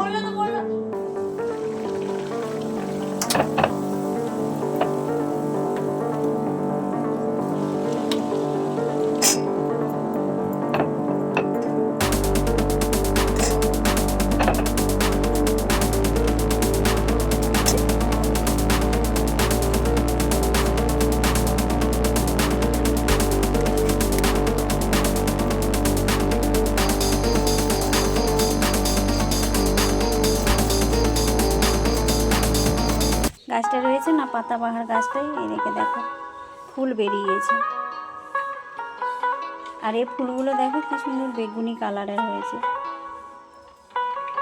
我真的不 পাতাবাহার গাছটাই এদিকে দেখো, ফুল বেরিয়েছে। আর এই ফুলগুলো দেখো কি সুন্দর বেগুনি কালারের হয়েছে।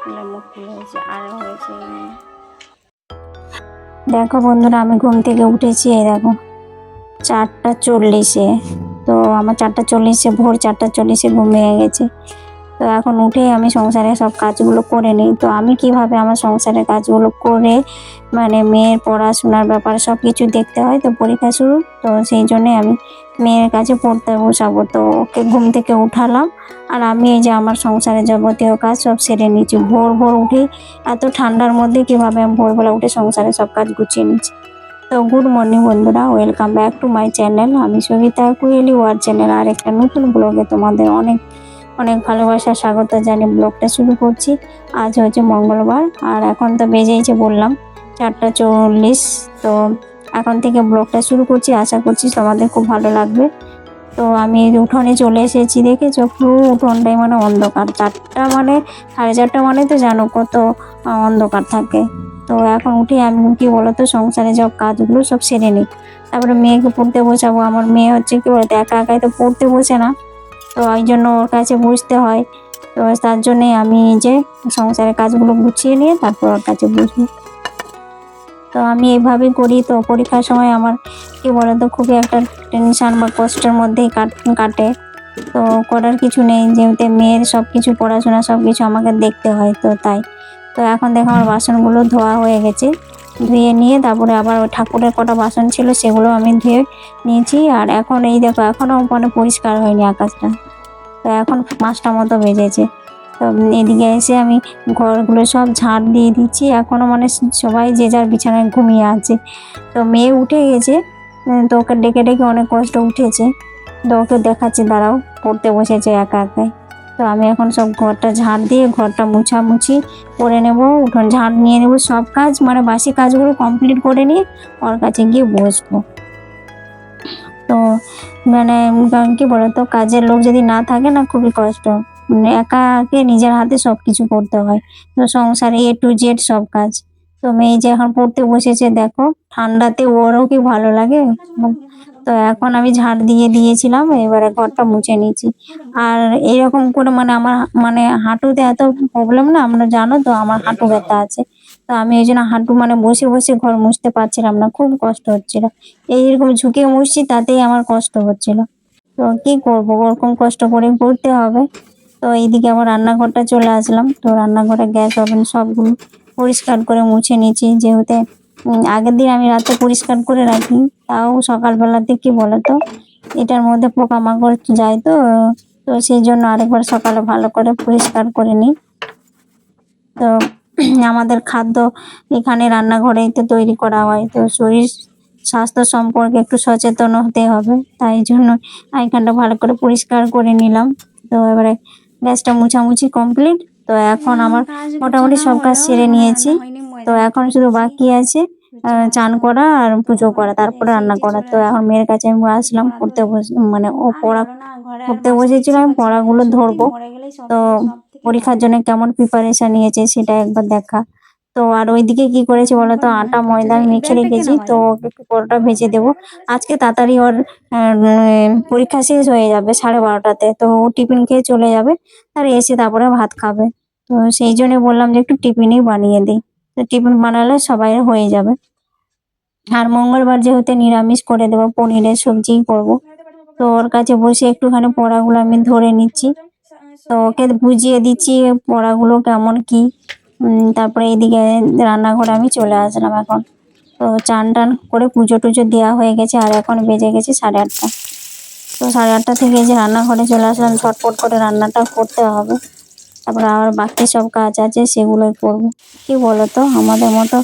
ফুল হয়েছে, আর হয়েছে দেখো বন্ধুরা, আমি ঘুম থেকে উঠেছি, এই দেখো, চারটা চল্লিশে। তো আমার চারটা চল্লিশে, ভোর চারটা চল্লিশে ঘুমিয়ে গেছে। তো এখন উঠেই আমি সংসারের সব কাজগুলো করে নিই। তো আমি কীভাবে আমার সংসারের কাজগুলো করে মানে মেয়ের পড়াশোনার ব্যাপারে সব কিছু দেখতে হয় তো পরীক্ষা শুরু। তো সেই জন্যে আমি মেয়ের কাছে পড়তে বসাবো। তো ওকে ঘুম থেকে উঠালাম। আর আমি এই যে আমার সংসারের যাবতীয় কাজ সব সেরে নিচ্ছি ভোর ভোর উঠে এত ঠান্ডার মধ্যে কীভাবে আমি ভোরবেলা উঠে সংসারে সব কাজ গুছিয়ে নিচ্ছি তো গুড মর্নিং বন্ধুরা, welcome back to my channel. আমি সবিতা কুয়েলি, ওয়ার চ্যানেল আর একটা নতুন ব্লগে তোমাদের অনেক অনেক ভালোবাসা, স্বাগত জানিয়ে ব্লগটা শুরু করছি। আজ হচ্ছে মঙ্গলবার, আর এখন তো বেজেইছে বললাম, চারটা চল্লিশ। তো এখন থেকে ব্লগটা শুরু করছি, আশা করছি তোমাদের খুব ভালো লাগবে। তো আমি উঠোনে চলে এসেছি দেখেছ পুরো উঠোনটাই মানে অন্ধকার। চারটা মানে সাড়ে চারটা মানে তো জানো কত অন্ধকার থাকে। তো এখন উঠে আমি কি বলতো, সংসারে সব কাজগুলো সব সেরে নিই। তারপরে মেয়েকে পড়তে বসাবো, আমার মেয়ে হচ্ছে কি বলতো, একা একাই তো পড়তে বসে না। তো ওই জন্য ওর কাছে বুঝতে হয়। তো তার জন্যে আমি যে সংসারের কাজগুলো গুছিয়ে নিয়ে তারপর ওর কাছে বুঝি। তো আমি এইভাবেই করি তো পরীক্ষার সময় আমার কি বলতো, খুবই একটা টেনশন বা কষ্টের মধ্যেই কাট- তো করার কিছু নেই, যেহেতু মেয়ের সব কিছু পড়াশোনা সব কিছু আমাকে দেখতে হয় তো তাই। তো এখন দেখো আমার বাসনগুলো ধোয়া হয়ে গেছে। ধুয়ে নিয়ে তারপরে আবার ওই ঠাকুরের কটা বাসন ছিল সেগুলো আমি ধুয়ে নিয়েছি। আর এখন এই দেখো, এখনও মানে পরিষ্কার হয়নি আকাশটা। তো এখন পাঁচটা মতো বেজেছে। তো এদিকে এসে আমি ঘরগুলো সব ঝাড় দিয়ে দিচ্ছি। এখনও মানে সবাই যে যার বিছানায় ঘুমিয়ে আছে। তো মেয়ে উঠে গেছে। তো ওকে ডেকে ডেকে অনেক কষ্ট উঠেছে। তো ওকে দেখাচ্ছি, দাঁড়াও, পড়তে বসেছে একা একাই। তো আমি এখন সব ঘরটা ঝাড় দিয়ে ঘরটা মুছামুছি করে নেব উঠোন ঝাড় নিয়ে নেব সব কাজ মানে বাসি কাজগুলো কমপ্লিট করে নিয়ে ওর কাছে গিয়ে বসবো। তো মানে উম, কি বলতো কাজের লোক যদি না থাকে না খুবই কষ্ট। মানে একাকে নিজের হাতে সব কিছু করতে হয়। তো সংসারে এ টু জেড সব কাজ। তো মেয়ে যে এখন পড়তে বসেছে দেখো ঠান্ডাতে ওরও কি ভালো লাগে? তো এখন আমি ঝাড় দিয়ে দিয়েছিলাম, এবারে ঘরটা মুছে নিয়েছি। আর এরকম করে মানে আমার মানে হাঁটুতে এত প্রবলেম না, আমরা জানো তো আমার হাঁটু ব্যথা আছে। তো আমি এই জন্য হাঁটু মানে বসে বসে ঘর মুছতে পারছিলাম না, খুব কষ্ট হচ্ছিল। এইরকম ঝুঁকে মুছছি, তাতেই আমার কষ্ট হচ্ছিল। তো কি করব, ওরকম কষ্ট করে করতে হবে। তো এইদিকে আবার রান্নাঘরটা চলে আসলাম। তো রান্নাঘরে গ্যাস ওভেন সবগুলো পরিষ্কার করে মুছে নিয়েছি, যেহেতু আগের দিন আমি রাতে পরিষ্কার করে রাখি। তাও সকালবেলাতে কি বলতো? এটার মধ্যে পোকামাকড় যায় তো তো সেই জন্য আরেকবার সকালে ভালো করে পরিষ্কার করে নিই। তো আমাদের খাদ্য এখানে রান্নাঘরেই তো তৈরি করা হয়। তো শরীর স্বাস্থ্য সম্পর্কে একটু সচেতন হতে হবে। তাই জন্য এখানটা ভালো করে পরিষ্কার করে নিলাম। তো এবারে গ্যাসটা মুছামুছি কমপ্লিট। তো এখন আমার মোটামুটি সব কাজ সেরে নিয়েছি। তো এখন শুধু বাকি আছে চান করা আর পুজো করা, তারপরে রান্না করা। তো এখন মেয়ের কাছে আমি আসলাম, পড়তে বস মানে ও পড়া পড়তে বসেছিল, আমি পড়াগুলো ধরবো। তো পরীক্ষার জন্য কেমন প্রিপারেশন নিয়েছে সেটা একবার দেখা। তো আর ওইদিকে কি করেছি বলতো আটা, ময়দা মেখে রেখেছি, তো পরোটা ভেজে দেবো। আজকে তাড়াতাড়ি ওর পরীক্ষা শেষ হয়ে যাবে সাড়ে বারোটাতে, তো ও টিফিন খেয়ে চলে যাবে। আর এসে তারপরে ভাত খাবে। তো সেই জন্য বললাম যে একটু টিফিনই বানিয়ে দিই। টিফিন বানালে সবাই হয়ে যাবে। আর মঙ্গলবার যেহেতু নিরামিষ করে দেবো, পনিরের সবজিই করব। তো ওর কাছে বসে একটুখানি পড়াগুলো আমি ধরে নিচ্ছি। তো ওকে বুঝিয়ে দিচ্ছি পড়াগুলো কেমন কি। তারপরে এইদিকে রান্নাঘরে আমি চলে আসলাম এখন। তো চান টান করে পুজো টুজো দেওয়া হয়ে গেছে, আর এখন বেজে গেছে সাড়ে আটটা। তো সাড়ে আটটা থেকে যে রান্নাঘরে চলে আসলাম, ঝটপট করে রান্নাটা করতে হবে। তারপরে আবার বাকি সব কাজ আছে, সেগুলোই করব। কি তো আমাদের মতো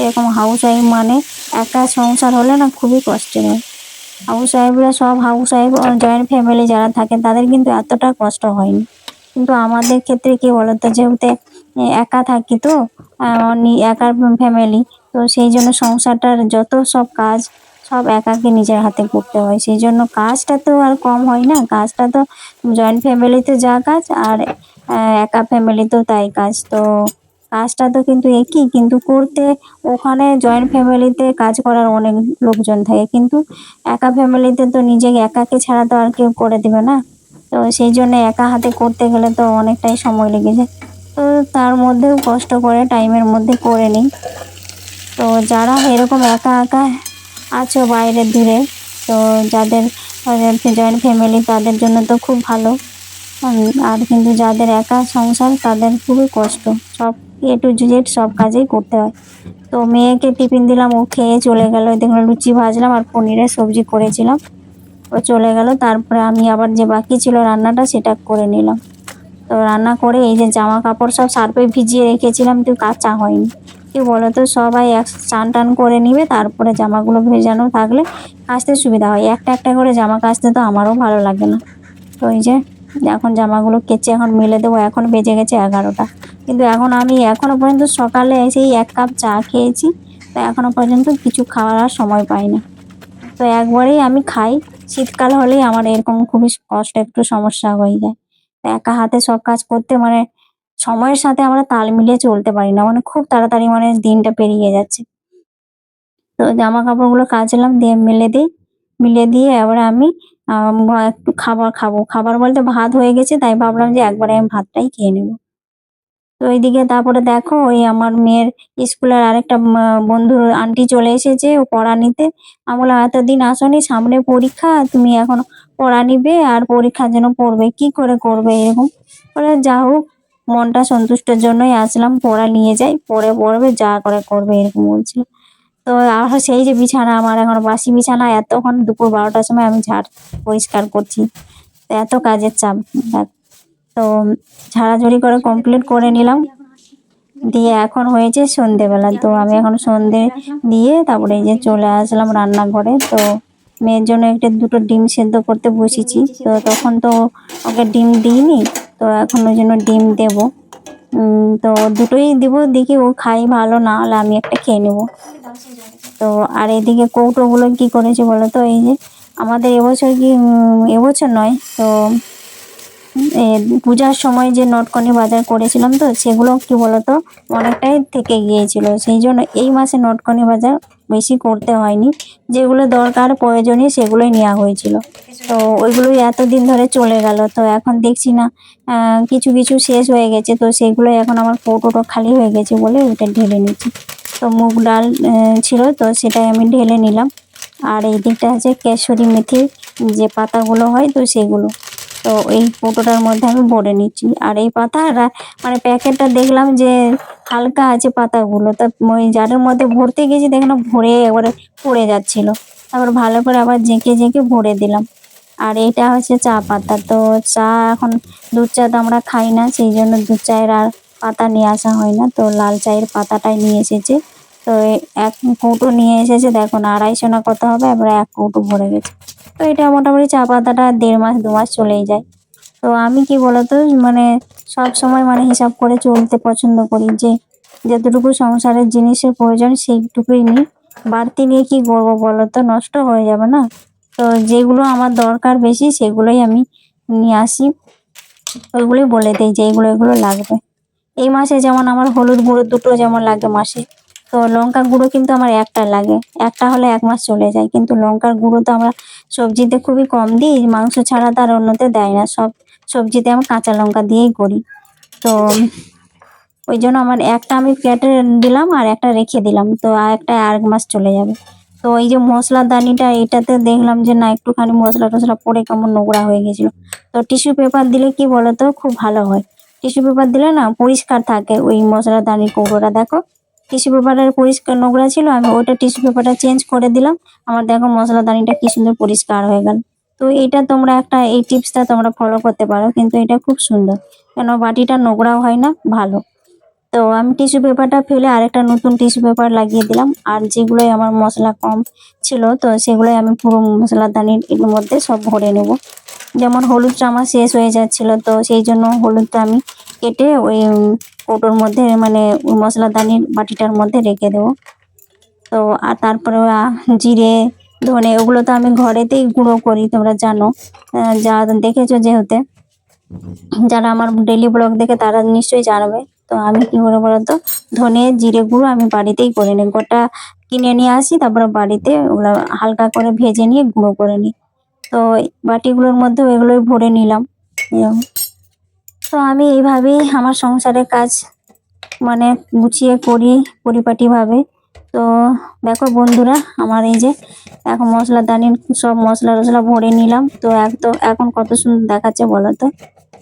এরকম হাউস ওয়াইফ মানে একা সংসার হলে না খুবই কষ্টের হয়। হাউস ওয়াইফরা সব হাউস ওয়াইফ জয়েন্ট ফ্যামিলি যারা থাকে, তাদের কিন্তু এতটা কষ্ট হয়নি। কিন্তু আমাদের ক্ষেত্রে কি বলতো? যেহেতু একা থাকি তো একার ফ্যামিলি তো সেই জন্য সংসারটার যত সব কাজ, সব একাকে নিজের হাতে করতে হয়। সেই জন্য কাজটা তো আর কম হয় না। কাজটা তো জয়েন্ট ফ্যামিলিতে যা কাজ, আর আহ, একা ফ্যামিলিতেও তাই কাজ তো কাজটা তো কিন্তু একই কিন্তু করতে ওখানে জয়েন্ট ফ্যামিলিতে কাজ করার অনেক লোকজন থাকে কিন্তু একা ফ্যামিলিতে তো নিজেকে একাকে ছাড়া তো আর কেউ করে দিবে না। তো সেই জন্য একা হাতে করতে গেলে তো অনেকটাই সময় লেগে যায়। তো তার মধ্যেও কষ্ট করে টাইমের মধ্যে করে নিই। তো যারা এরকম একা একা আছো বাইরে দূরে তো যাদের জয়েন্ট ফ্যামিলি তাদের জন্য তো খুব ভালো। আর কিন্তু যাদের একা সংসার, তাদের খুবই কষ্ট। সব এ টু জেড সব কাজেই করতে হয়। তো মেয়েকে টিফিন দিলাম, ও খেয়ে চলে গেল। দেখলাম লুচি ভাজলাম আর পনিরের সবজি করেছিলাম। ও চলে গেল, তারপরে আমি আবার যে বাকি ছিল রান্নাটা, সেটা করে নিলাম। তো রান্না করে এই যে জামা কাপড় সব সার্ফে ভিজিয়ে রেখেছিলাম তো কাঁচা হয়নি। কি বলতো, সবাই এক চান টান করে নিবে, তারপরে জামাগুলো ভেজানো থাকলে কাচতে সুবিধা হয়। একটা একটা করে জামা কাচতে তো আমারও ভালো লাগে না। তো এই যে এখন জামাগুলো কেচে এখন মেলে দেবো, এখন বেজে গেছে এগারোটা। কিন্তু এখন আমি এখনও পর্যন্ত সকালে সেই এক কাপ চা খেয়েছি, তো এখনও পর্যন্ত কিছু খাওয়ার আর সময় পাই না তো একবারেই আমি খাই, শীতকাল হলেই আমার এরকম খুবই কষ্ট, একটু সমস্যা হয়ে যায়। তো একা হাতে সব কাজ করতে মানে সময়ের সাথে আমরা তাল মিলিয়ে চলতে পারি না মানে খুব তাড়াতাড়ি মানে দিনটা পেরিয়ে যাচ্ছে। তো জামা কাপড়গুলো কাচলাম, দিয়ে মেলে দিই, মিলে দিয়ে এবারে আমি একটু খাবার খাব। খাবার বলতে ভাত হয়ে গেছে, তাই ভাবলাম যে একবারে আমি ভাতটাই খেয়ে নেব। তো এইদিকে তারপরে দেখো, ওই আমার মেয়ের স্কুলের আরেকটা বন্ধুর আন্টি চলে এসেছে, ও পড়া নিতে। আমি বললাম, এতদিন আসনি, সামনে পরীক্ষা, তুমি এখন পড়া নিবে আর পরীক্ষার জন্য পড়বে, কি করে করবে এরকম? বলে, যা হোক, মনটা সন্তুষ্টের জন্যই আসলাম, পড়া নিয়ে যাই, পড়ে পড়বে, যা করে করবে, এরকম বলছিল। তো আর সেই যে বিছানা, আমার এখন বাসি বিছানা, এতক্ষণ দুপুর বারোটার সময় আমি ঝাড় পরিষ্কার করছি। তো এত কাজের চাপ তো ঝাড়াঝাড়ি করে কমপ্লিট করে নিলাম। দিয়ে এখন হয়েছে সন্ধেবেলা, তো আমি এখন সন্ধে দিয়ে তারপরে এই যে চলে আসলাম রান্নাঘরে। তো মেয়ের জন্য একটা দুটো ডিম সেদ্ধ করতে বসেছি। তো তখন তো ওকে ডিম দিইনি, তো এখন ওই জন্য ডিম দেবো। তো দুটোই দিব, দেখি ও খাই ভালো, না হলে আমি একটা খেয়ে নেব। তো আর এদিকে কৌটোগুলো কি করেছে বলো তো? এই যে আমাদের এবছর কি এবছর নয়, তো পূজার সময় যে নটকনি বাজার করেছিলাম তো, সেগুলো কি বলতো, অনেকটাই থেকে গিয়েছিল। সেই জন্য এই মাসে নটকনি বাজার বেশি করতে হয়নি। যেগুলো দরকার, প্রয়োজনীয়, সেগুলোই নেওয়া হয়েছিল। তো ওইগুলোই এতদিন ধরে চলে গেল। তো এখন দেখছি না কিছু কিছু শেষ হয়ে গেছে। তো সেগুলোই এখন আমার কৌটোটা খালি হয়ে গেছে বলে ওইটা ঢেলে নিচ্ছি। তো মুগ ডাল ছিল তো, সেটাই আমি ঢেলে নিলাম। আর এই দিকটা আছে কেশরি মেথির যে পাতাগুলো হয় তো সেগুলো। তো এই কৌটোটার মধ্যে আমি ভরে নিচ্ছি। আর এই পাতা মানে প্যাকেটটা দেখলাম যে হালকা আছে পাতাগুলো। তা ওই জারের মধ্যে ভরতে গেছি দেখলাম ভরে একবারে পড়ে যাচ্ছিল। তারপর ভালো করে আবার জেঁকে জেঁকে ভরে দিলাম। আর এটা হচ্ছে চা পাতা। তো চা এখন দুধ চা তো আমরা খাই না, সেই জন্য দুধ চায়ের আর পাতা নিয়ে আসা হয় না। তো লাল চায়ের পাতাটাই নিয়ে এসেছে। তো এক কৌটো নিয়ে এসেছে দেখো না আড়াইশো না কত হবে এবার এক কৌটো ভরে গেছে। তো এটা মোটামুটি চা পাতাটা দেড় মাস, দু মাস চলেই যায়। তো আমি কি বলতো মানে সব সময় মানে হিসাব করে চলতে পছন্দ করি যে যতটুকু সংসারের জিনিসের প্রয়োজন সেইটুকুই নিই। বাড়তি নিয়ে কি করব বলো তো নষ্ট হয়ে যাবে না। তো যেগুলো আমার দরকার বেশি সেগুলোই আমি নিয়ে আসি। ওইগুলোই বলে দিই যে এগুলো এগুলো লাগবে। এই মাসে যেমন আমার হলুদ গুঁড়ো দুটো যেমন লাগে মাসে। তো লঙ্কা গুঁড়ো কিন্তু আমার একটা লাগে। একটা হলে এক মাস চলে যায়। কিন্তু লঙ্কার গুঁড়ো তো আমরা সবজিতে খুবই কম দিই, মাংস ছাড়া তার অন্যতে দেয় না। সব সবজিতে আমি কাঁচা লঙ্কা দিয়েই করি। তো ওই জন্য আমার একটা আমি কেটে দিলাম আর একটা রেখে দিলাম। তো আর একটা আর এক মাস চলে যাবে। তো এই যে মশলা দানিটা এটাতে দেখলাম যে না, একটুখানি মশলা টশলা পরে কেমন নোংরা হয়ে গেছিল। তো টিস্যু পেপার দিলে কি বলতো? খুব ভালো হয়। টিস্যু পেপার দিলে না পরিষ্কার থাকে ওই মশলা দানির কৌটোটা দেখো। টিস্যু পেপারের পরিষ্কার নোংরা ছিল, আমি ওইটা টিস্যু পেপারটা চেঞ্জ করে দিলাম। আমার দেখো মশলা দানিটা কি সুন্দর পরিষ্কার হয়ে গেল। তো এটা তোমরা একটা, এই টিপসটা তোমরা ফলো করতে পারো, কিন্তু এটা খুব সুন্দর। কেন বাটিটা নোংরাও হয় না, ভালো। তো আমি টিস্যু পেপারটা ফেলে আরেকটা নতুন টিস্যু পেপার লাগিয়ে দিলাম, আর যেগুলোই আমার মশলা কম ছিল, তো সেগুলোই আমি পুরো মশলাদানির এর মধ্যে সব ভরে নেব। যেমন হলুদটা আমার শেষ হয়ে যাচ্ছিল, তো সেই জন্য হলুদটা আমি কেটে ওই কৌটোর মধ্যে মানে মশলাদানির বাটিটার মধ্যে রেখে দেবো। তো, আর তারপরে জিরে, ধনে, ওগুলো তো আমি ঘরেতেই গুঁড়ো করি, তোমরা জানো। যা দেখেছ যেহেতু। যারা আমার ডেলি ব্লগ দেখে তারা নিশ্চয়ই জানবে। তো আমি কি করে বলতো? ধনে, জিরে গুঁড়ো আমি বাড়িতেই করে নিই। গোটা কিনে নিয়ে আসি, তারপরে বাড়িতে ওগুলো হালকা করে ভেজে নিয়ে গুঁড়ো করে নিই। তো, বাটিগুলোর মধ্যেও এগুলোই ভরে নিলাম। তো আমি এইভাবেই আমার সংসারের কাজ মানে গুছিয়ে করি পরিপাটিভাবে। তো দেখো বন্ধুরা, আমার এই যে এখন মশলা দানি, সব মশলা টশলা ভরে নিলাম। তো এক তো এখন কত সুন্দর দেখাচ্ছে বলো তো?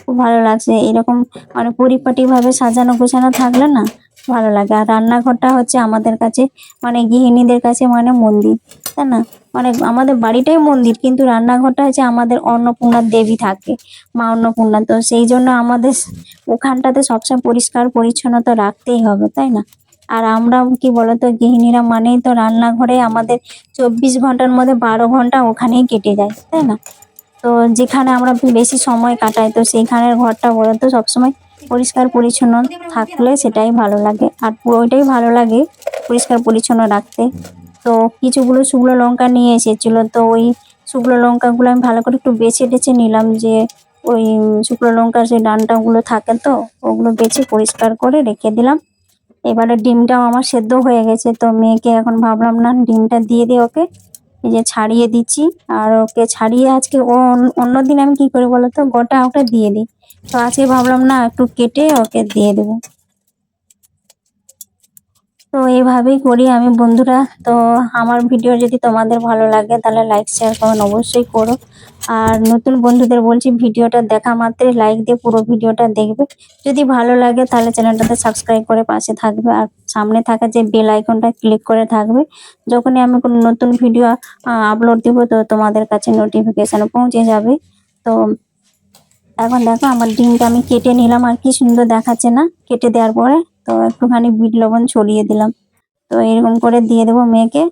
খুব ভালো লাগছে। এরকম মানে পরিপাটিভাবে সাজানো গোছানো থাকলে না ভালো লাগে। আর রান্নাঘরটা হচ্ছে আমাদের কাছে মানে গৃহিণীদের কাছে মানে মন্দির, তাই না? মানে আমাদের বাড়িটাই মন্দির, কিন্তু রান্নাঘরটা হচ্ছে আমাদের অন্নপূর্ণার দেবী থাকে, মা অন্নপূর্ণা। তো সেই জন্য আমাদের ওখানটাতে সবসময় পরিষ্কার পরিচ্ছন্নতা রাখতেই হবে, তাই না? আর আমরা কি বলতো, গৃহিণীরা মানেই তো রান্নাঘরে আমাদের চব্বিশ ঘণ্টার মধ্যে বারো ঘণ্টা ওখানেই কেটে যায়, তাই না? তো যেখানে আমরা বেশি সময় কাটাই, তো সেইখানের ঘরটা বলতো সবসময় পরিষ্কার পরিচ্ছন্ন থাকলে সেটাই ভালো লাগে। আর পুরোটাই ভালো লাগে পরিষ্কার পরিচ্ছন্ন রাখতে। তো কিছুগুলো শুকনো লঙ্কা নিয়ে এসেছিল। তো ওই শুকনো লঙ্কাগুলো আমি ভালো করে একটু বেছে টেছে নিলাম যে ওই শুকনো লঙ্কার সেই ডানটাগুলো থাকে তো, ওগুলো বেছে পরিষ্কার করে রেখে দিলাম। এবারে ডিমটাও আমার সেদ্ধ হয়ে গেছে। তো মেয়েকে এখন ভাবলাম, না, ডিমটা দিয়ে দিই ওকে। এই যে ছাড়িয়ে দিচ্ছি। আর ওকে ছাড়িয়ে আজকে অন্য- দিন আমি কি করি বলো তো? গোটা ওটা দিয়ে দিই। তো আজকে ভাবলাম না একটু কেটে ওকে দিয়ে দেবো। তো এইভাবেই করি আমি বন্ধুরা। তো আমার ভিডিও যদি তোমাদের ভালো লাগে তাহলে লাইক শেয়ার কমেন্ট অবশ্যই করো। আর নতুন বন্ধুদের বলছি ভিডিওটা দেখা মাত্রই লাইক দিয়ে পুরো ভিডিওটা দেখবে। যদি ভালো লাগে তাহলে চ্যানেলটাতে সাবস্ক্রাইব করে পাশে থাকবে। আর সামনে থাকা যে বেল আইকনটা ক্লিক করে থাকবে, যখনই আমি কোনো নতুন ভিডিও আপলোড দিব তো তোমাদের কাছে নোটিফিকেশন পৌঁছে যাবে। তো এখন দেখো আমার ডিমটা আমি কেটে নিলাম আর কি সুন্দর দেখাচ্ছে না? কেটে দেওয়ার পরে তো একটুখানি বিট লবণ ছড়িয়ে দিলাম। তো এরকম করে দিয়ে দেবো মেয়েকে।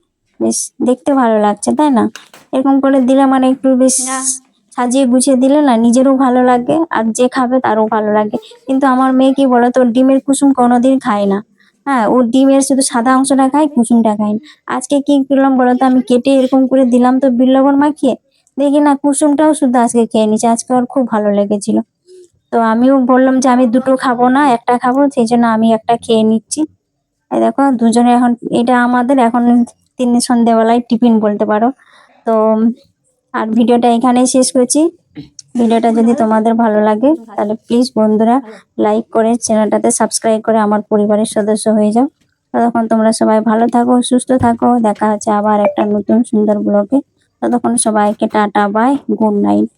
বেশ দেখতে ভালো লাগছে তাই না? এরকম করে দিলে মানে একটু বেশ সাজিয়ে গুছিয়ে দিলে না নিজেরও ভালো লাগে আর যে খাবে তারও ভালো লাগে। কিন্তু আমার মেয়ে কি বলো বলতো ডিমের কুসুম কোনোদিন খায় না। হ্যাঁ ও ডিমের শুধু সাদা অংশটা খায় কুসুমটা খায় না। আজকে কি করলাম বলতো আমি কেটে এরকম করে দিলাম তো বিট লবণ মাখিয়ে দেখি না কুসুমটাও শুধু আজকে খেয়ে নিচ্ছে আজকে ওর খুব ভালো লেগেছিল। তো আমিও বললাম যে, আমি দুটো খাব না, একটা খাব, সেই জন্য আমি একটা খেয়ে নিচ্ছি। দেখো, দুজনে এখন, এটা আমাদের এখন তিন সন্ধ্যেবেলায় টিফিন বলতে পারো। তো, আর ভিডিওটা এখানেই শেষ করছি। ভিডিওটা যদি তোমাদের ভালো লাগে, তাহলে প্লিজ বন্ধুরা লাইক করে চ্যানেলটাতে সাবস্ক্রাইব করে আমার পরিবারের সদস্য হয়ে যাও। তখন তোমরা সবাই ভালো থাকো, সুস্থ থাকো। দেখা হচ্ছে আবার একটা নতুন সুন্দর ব্লগে ততক্ষণ সবাইকে টাটা বাই গুড নাইট।